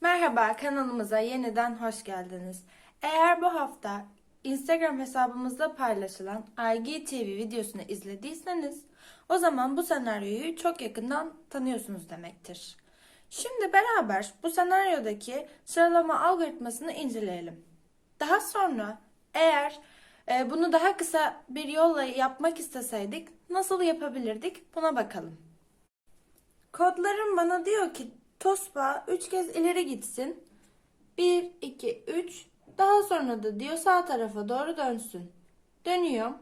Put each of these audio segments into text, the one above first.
Merhaba kanalımıza yeniden hoş geldiniz. Eğer bu hafta Instagram hesabımızda paylaşılan IGTV videosunu izlediyseniz o zaman bu senaryoyu çok yakından tanıyorsunuz demektir. Şimdi beraber bu senaryodaki sıralama algoritmasını inceleyelim. Daha sonra eğer bunu daha kısa bir yolla yapmak isteseydik nasıl yapabilirdik buna bakalım. Kodlarım bana diyor ki Tosba 3 kez ileri gitsin. 1, 2, 3. Daha sonra da diyor sağ tarafa doğru dönsün. Dönüyorum.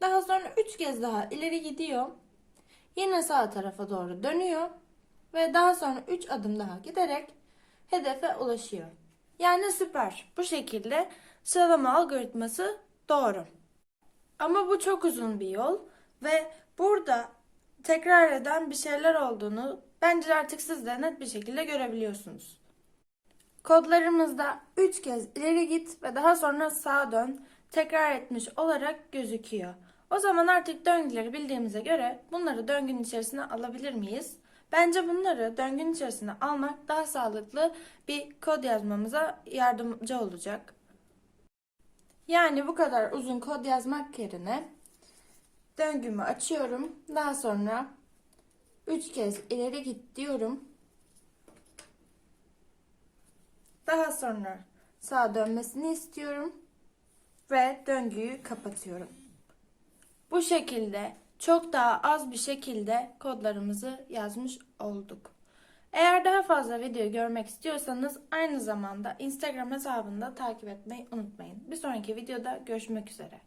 Daha sonra 3 kez daha ileri gidiyor. Yine sağ tarafa doğru dönüyor. Ve daha sonra 3 adım daha giderek hedefe ulaşıyor. Yani süper. Bu şekilde sıralama algoritması doğru. Ama bu çok uzun bir yol ve burada tekrar eden bir şeyler olduğunu bence artık siz de net bir şekilde görebiliyorsunuz. Kodlarımızda 3 kez ileri git ve daha sonra sağa dön tekrar etmiş olarak gözüküyor. O zaman artık döngüleri bildiğimize göre bunları döngünün içerisine alabilir miyiz? Bence bunları döngünün içerisine almak daha sağlıklı bir kod yazmamıza yardımcı olacak. Yani bu kadar uzun kod yazmak yerine döngümü açıyorum. Daha sonra 3 kez ileri git diyorum. Daha sonra sağa dönmesini istiyorum ve döngüyü kapatıyorum. Bu şekilde çok daha az bir şekilde kodlarımızı yazmış olduk. Eğer daha fazla video görmek istiyorsanız aynı zamanda Instagram hesabında takip etmeyi unutmayın. Bir sonraki videoda görüşmek üzere.